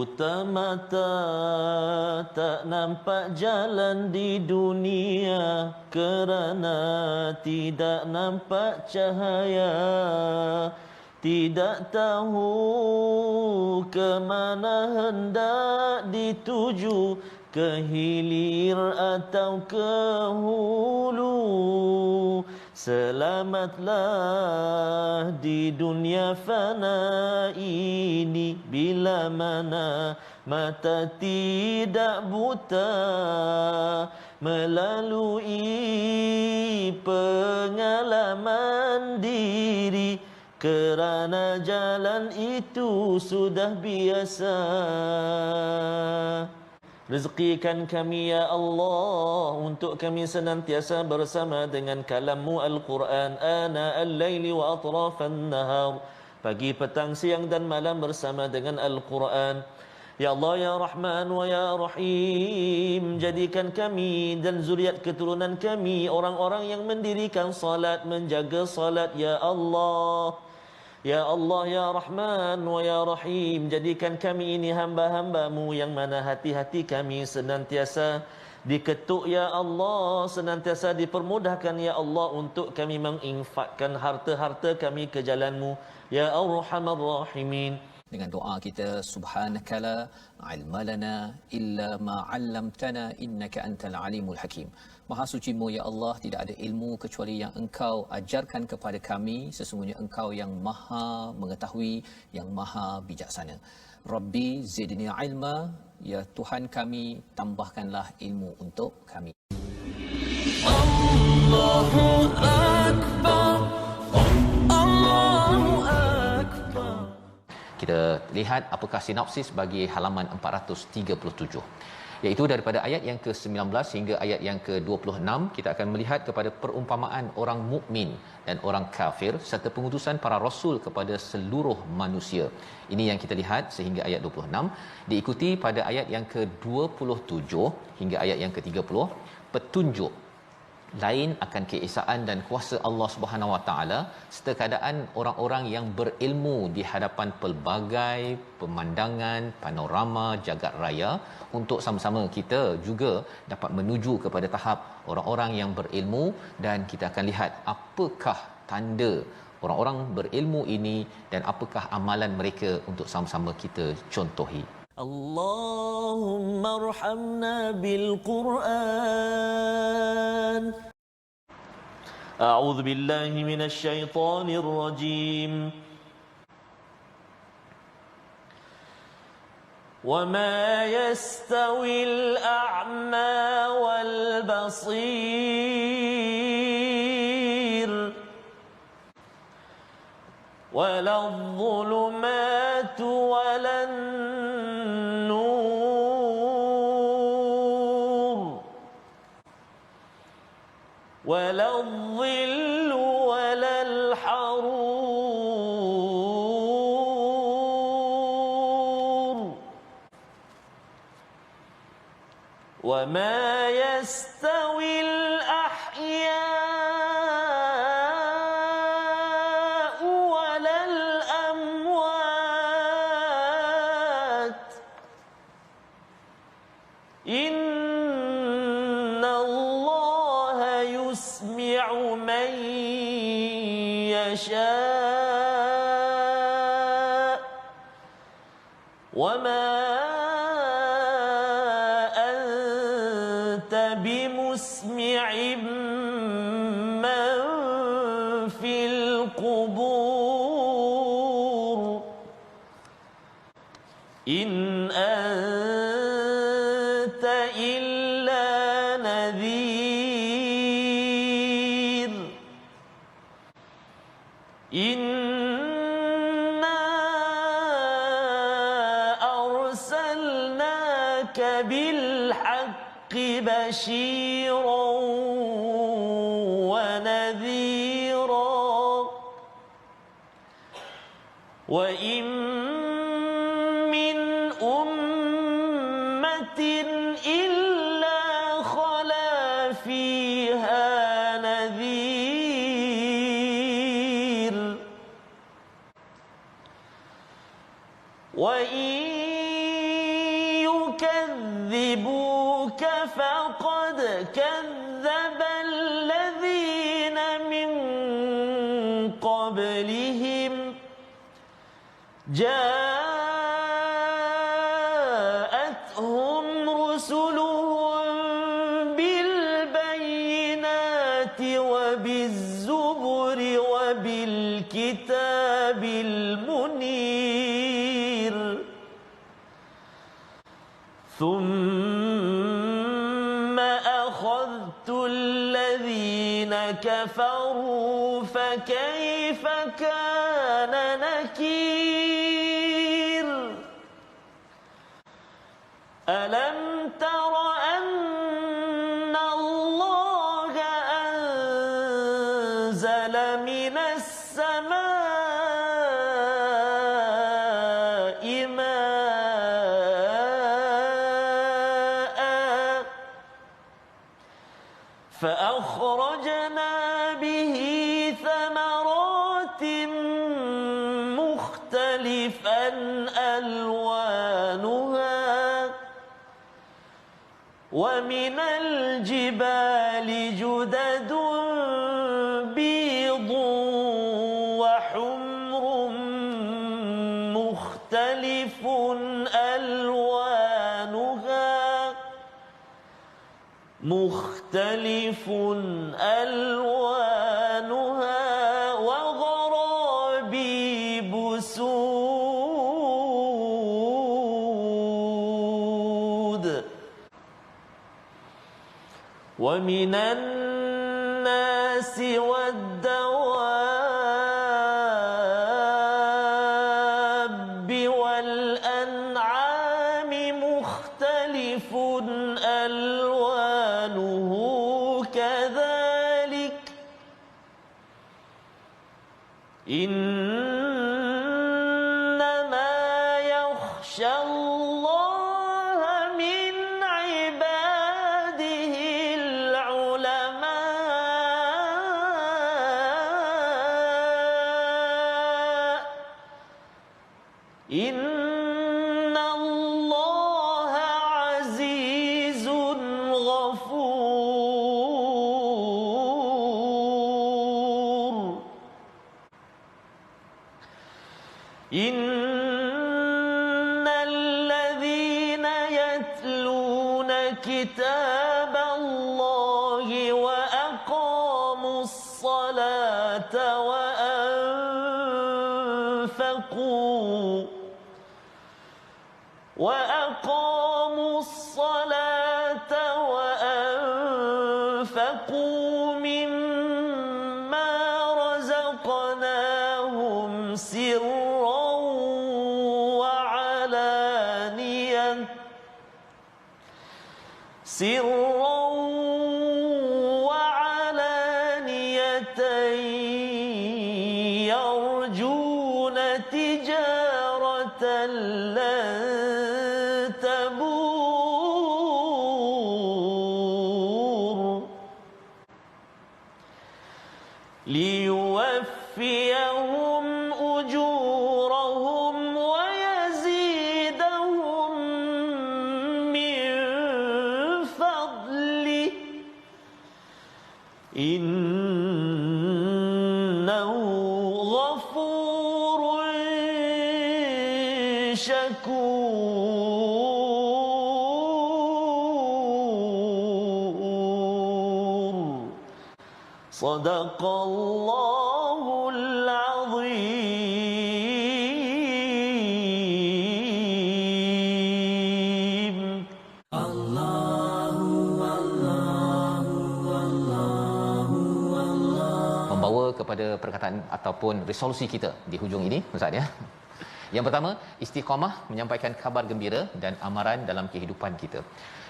Buta mata tak nampak jalan di dunia kerana tidak nampak cahaya. Tidak tahu ke mana hendak dituju ke hilir atau ke hulu. Selamatlah di dunia fana ini bila mana mata tidak buta melalui pengalaman diri kerana jalan itu sudah biasa. Rezekikan kami ya Allah untuk kami senantiasa bersama dengan kalammu Al-Quran ana al-laili wa atrafan nahar. Pagi petang siang dan malam bersama dengan Al-Quran. Ya Allah ya Rahman wa ya Rahim jadikan kami dan zuriat keturunan kami orang-orang yang mendirikan salat menjaga salat ya Allah Ya Allah ya Rahman wa ya Rahim jadikan kami ini hamba-hambamu yang mana hati-hati kami senantiasa diketuk ya Allah senantiasa dipermudahkan ya Allah untuk kami menginfakkan harta-harta kami ke jalanmu. Ya Arhamar Rahimin dengan doa kita subhanakala ilmalana illa ma 'allamtana innaka antal alimul hakim. Maha sucimu ya Allah tidak ada ilmu kecuali yang engkau ajarkan kepada kami. Sesungguhnya engkau yang maha mengetahui yang maha bijaksana. Rabbi zidni ilma ya tuhan kami tambahkanlah ilmu untuk kami. Allahu akbar kita lihat apakah sinopsis bagi halaman 437 iaitu daripada ayat yang ke-19 hingga ayat yang ke-26 kita akan melihat kepada perumpamaan orang mukmin dan orang kafir serta pengutusan para rasul kepada seluruh manusia. Ini yang kita lihat sehingga ayat 26 diikuti pada ayat yang ke-27 hingga ayat yang ke-30 petunjuk lain akan keesaan dan kuasa Allah Subhanahu Wa Taala serta keadaan orang-orang yang berilmu di hadapan pelbagai pemandangan panorama jagat raya. Untuk sama-sama kita juga dapat menuju kepada tahap orang-orang yang berilmu dan kita akan lihat apakah tanda orang-orang berilmu ini dan apakah amalan mereka untuk sama-sama kita contohi اللهم ارحمنا بالقرآن. أعوذ بالله من الشيطان الرجيم. وما يستوي الأعمى والبصير ولا الظلمات يستوي الأحياء. بمسمع من في القبور. إن أنت إلا نذير. إنا أرسلناك بالحق بشيرا ونذيرا. وإن من أمة إلا خلا فيها نذير. وإن يكذبوك فقد كذب الذين من قبلهم. جاءتهم رسلهم بالبينات وبالزبر وبالكتاب المنير. ثم كفروا فكيف كان نكير؟ ألم تر أن الله أنزل من السماء ومن الجبال جدد بيض وحمر مختلف ألوانها مختلف ألوانها وغرابيب سود ومن الناس والدواب والأنعام مختلف ألوانه كذلك إنما إن الذين يتلون كتاب الله وأقاموا الصلاة وأنفقوا وأقاموا الصلاة وأنفقوا لن تبور. ليوفيهم أجورهم ويزيدهم من إنه غفور شكور صدق الله العظيم membawa kepada perkataan ataupun resolusi kita di hujung ini Ustaz ya. Yang pertama, istiqamah menyampaikan kabar gembira dan amaran dalam kehidupan kita.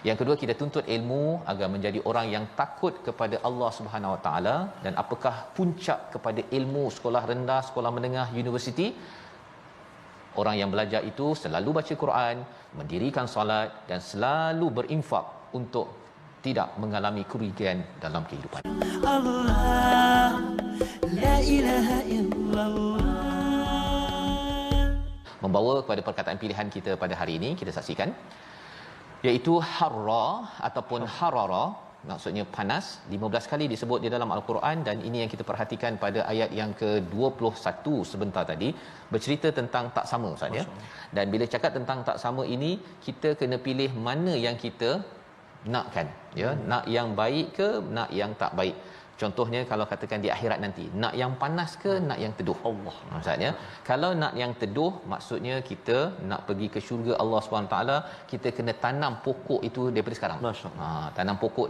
Yang kedua, kita tuntut ilmu agar menjadi orang yang takut kepada Allah Subhanahu Wa Taala dan apakah puncak kepada ilmu sekolah rendah, sekolah menengah, universiti? Orang yang belajar itu selalu baca Quran, mendirikan solat dan selalu berinfak untuk tidak mengalami kerugian dalam kehidupan. Allah, la ilaha illallah membawa kepada perkataan pilihan kita pada hari ini kita saksikan. Iaitu harra ataupun harara maksudnya panas 15 kali disebut di dalam al-Quran dan ini yang kita perhatikan pada ayat yang ke-21 sebentar tadi bercerita tentang tak sama Ustaz ya. Dan bila cakap tentang tak sama ini kita kena pilih mana yang kita nakkan ya. Hmm. nak yang baik ke nak yang tak baik Contohnya kalau katakan di akhirat nanti, nak yang panas ke nak yang teduh? Allah. Maksudnya, kalau nak yang teduh, maksudnya kita nak pergi ke syurga Allah SWT, kita kena tanam pokok itu daripada sekarang. Ha, tanam pokok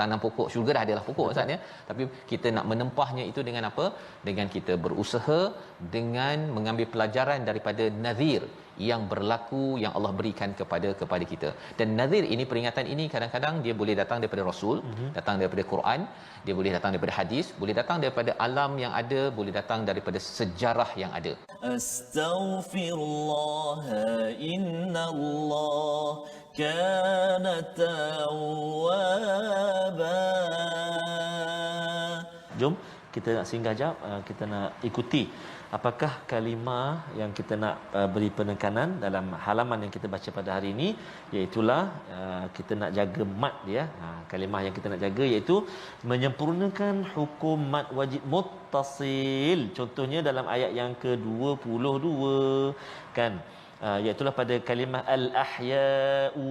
tanam pokok syurga dah adalah pokok maksudnya. Tapi kita nak menempahnya itu dengan apa? Dengan kita berusaha dengan mengambil pelajaran daripada nazir yang berlaku yang Allah berikan kepada kepada kita. Dan nazir ini peringatan ini kadang-kadang dia boleh datang daripada rasul, mm-hmm. datang daripada Quran, dia boleh datang daripada hadis, boleh datang daripada alam yang ada, boleh datang daripada sejarah yang ada. Astaghfirullah innallah kana tawwaba. Jom kita nak singgah jap, uh, kita nak ikuti apakah kalimah yang kita nak uh, beri penekanan dalam halaman yang kita baca pada hari ini iaitulah uh, kita nak jaga mat dia. Ha, kalimah yang kita nak jaga iaitu menyempurnakan hukum mat wajib muttasil. Contohnya dalam ayat yang ke-22 kan? Uh, iaitu pada kalimah al ahya'u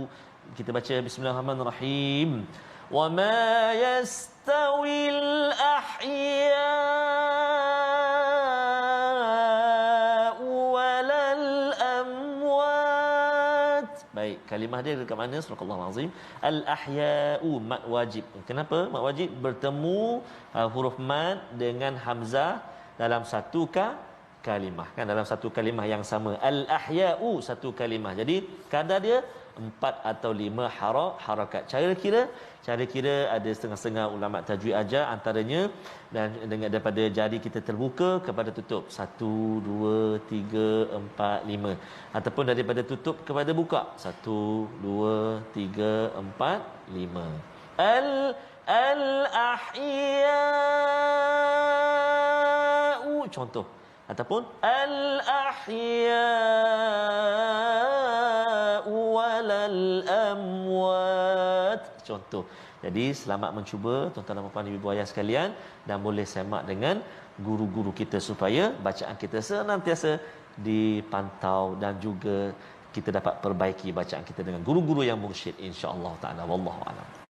kita baca bismillahirrahmanirrahim ma yastawil ahya'u walal amwat baik kalimah dia dekat mana? Surah Allah azim al ahya'u mat wajib. Kenapa mat wajib? Bertemu uh, huruf mat dengan hamzah dalam satu ka kalimah. Kan dalam satu kalimah yang sama. Al ahya'u satu kalimah. Jadi kadar dia empat atau lima hara, harakat. Cara kira cara kira ada setengah-setengah ulama tajwid ajar antaranya dan dengan daripada jari kita terbuka kepada tutup. Satu dua tiga empat lima. Ataupun daripada tutup kepada buka. Satu dua tiga empat lima. Al al ahya'u. Contoh. Ataupun al ahya'u walal amwat. Contoh. Jadi selamat mencuba tuan-tuan dan puan ibu ayah sekalian. Dan boleh semak dengan guru-guru kita supaya bacaan kita senantiasa dipantau dan juga kita dapat perbaiki bacaan kita dengan guru-guru yang mursyid insya-Allah taala. Wallahu a'lam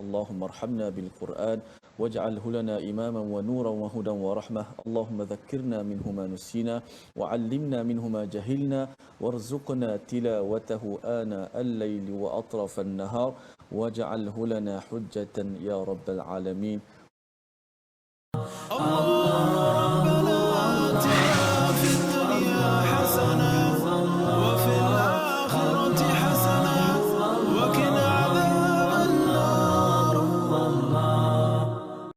اللهم ارحمنا بالقرآن واجعله لنا إماما ونورا وهدى ورحمة. اللهم ذكرنا منه ما نسينا وعلمنا منه ما جهلنا. وارزقنا تلاوته آناء الليل وأطراف النهار. واجعله لنا حجة يا رب العالمين.